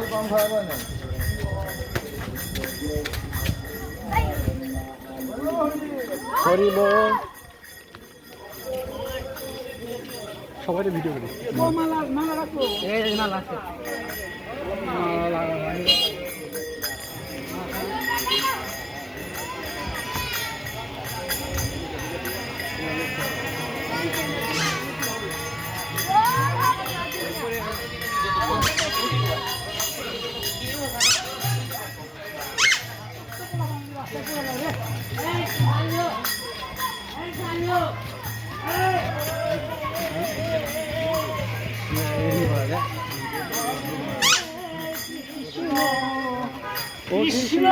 তাহাল কম খাওয়াবো না। সবাই ভিডিও করি। এই মালা আছে। আছে কৃষ্ণ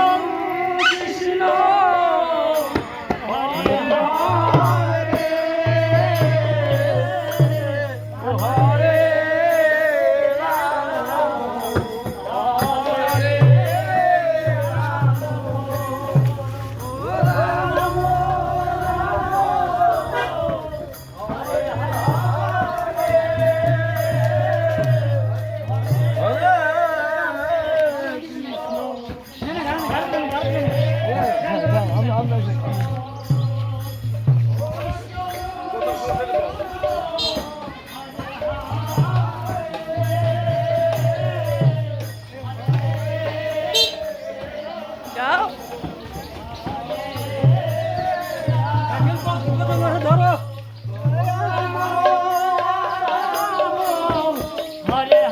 কৃষ্ণ